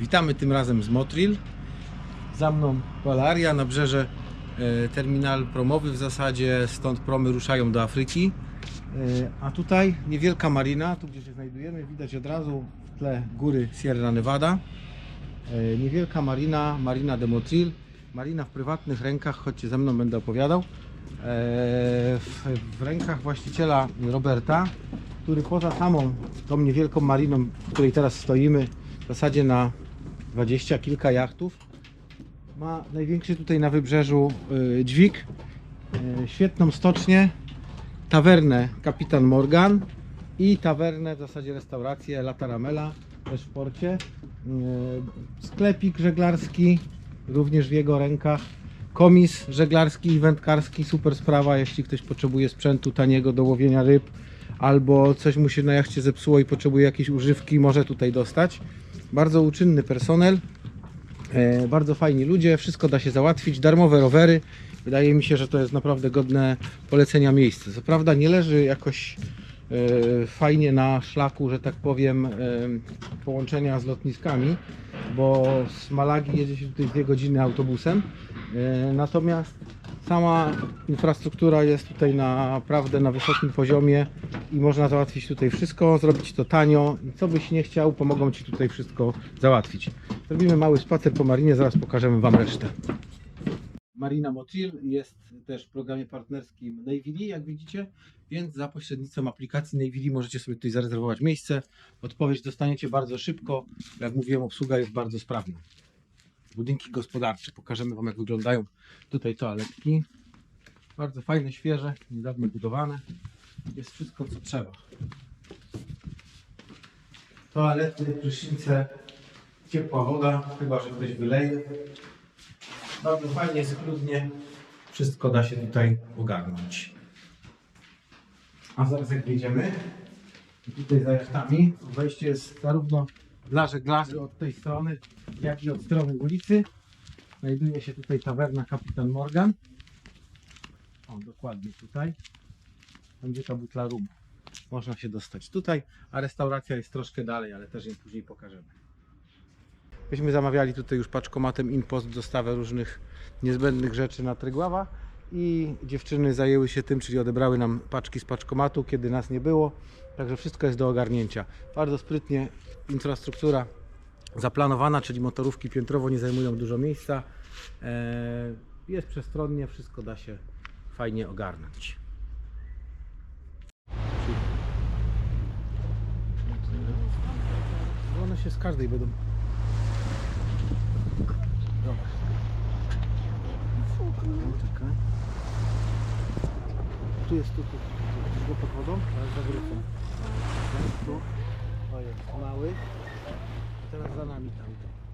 Witamy tym razem z Motril. Za mną Polaria, na brzeże e, terminal promowy w zasadzie, stąd promy ruszają do Afryki. E, A tutaj niewielka marina, tu gdzie się znajdujemy, widać od razu w tle góry Sierra Nevada. E, Niewielka marina, marina de Motril. Marina w prywatnych rękach, chodźcie ze mną, będę opowiadał. W rękach właściciela Roberta, który poza samą tą niewielką mariną, w której teraz stoimy, w zasadzie na dwadzieścia kilka jachtów, ma największy tutaj na wybrzeżu y, dźwig, y, świetną stocznię, tawernę Kapitan Morgan i tawernę, w zasadzie restaurację La Taramela, też w porcie. Y, Sklepik żeglarski, również w jego rękach. Komis żeglarski i wędkarski, super sprawa, jeśli ktoś potrzebuje sprzętu taniego do łowienia ryb, albo coś mu się na jachcie zepsuło i potrzebuje jakiejś używki, może tutaj dostać. Bardzo uczynny personel, e, bardzo fajni ludzie, wszystko da się załatwić, darmowe rowery. Wydaje mi się, że to jest naprawdę godne polecenia miejsce. Co prawda nie leży jakoś e, fajnie na szlaku, że tak powiem, e, połączenia z lotniskami, bo z Malagi jedzie się tutaj dwie godziny autobusem. Natomiast sama infrastruktura jest tutaj naprawdę na wysokim poziomie i można załatwić tutaj wszystko, zrobić to tanio. Co byś nie chciał, pomogą Ci tutaj wszystko załatwić. Zrobimy mały spacer po marinie, zaraz pokażemy Wam resztę. Marina Motril jest też w programie partnerskim Navy, jak widzicie, więc za pośrednictwem aplikacji Navy możecie sobie tutaj zarezerwować miejsce. Odpowiedź dostaniecie bardzo szybko. Jak mówiłem, obsługa jest bardzo sprawna. Budynki gospodarcze, pokażemy Wam jak wyglądają tutaj toaletki. Bardzo fajne, świeże, niedawno budowane. Jest wszystko co trzeba. Toalety, prysznice, ciepła woda, chyba że ktoś wyleje. Bardzo fajnie, schludnie. Wszystko da się tutaj ogarnąć. A zaraz jak wyjdziemy, tutaj za jachtami, wejście jest zarówno dla żeglarzy od tej strony, jak i od strony ulicy. Znajduje się tutaj tawerna Kapitan Morgan. O, dokładnie tutaj. Będzie ta butla rum. Można się dostać tutaj, a restauracja jest troszkę dalej, ale też ją później pokażemy. Myśmy zamawiali tutaj już paczkomatem InPost dostawę różnych niezbędnych rzeczy na Trygława i dziewczyny zajęły się tym, czyli odebrały nam paczki z paczkomatu, kiedy nas nie było. Także wszystko jest do ogarnięcia. Bardzo sprytnie infrastruktura zaplanowana, czyli motorówki piętrowo nie zajmują dużo miejsca. Eee, Jest przestronnie, wszystko da się fajnie ogarnąć. One się z każdej będą Dobra. Tu jest, tu, tu, tu, tu. Go pod wodą, teraz zawrócę. Tu. O jest, mały. A teraz za nami tamto.